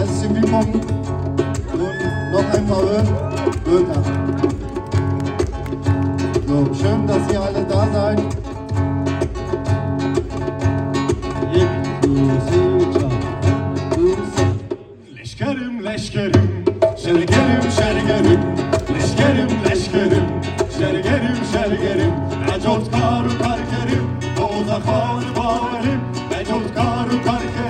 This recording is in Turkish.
Herzlich willkommen und noch einmal Bürger. So, schön, dass ihr alle da seid. Leşkerim, leşkerim, şergerim, şergerim, leşkerim, leşkerim, şergerim, şergerim, acot karu karkerim, doğuda karu bağırım, acot karu karkerim.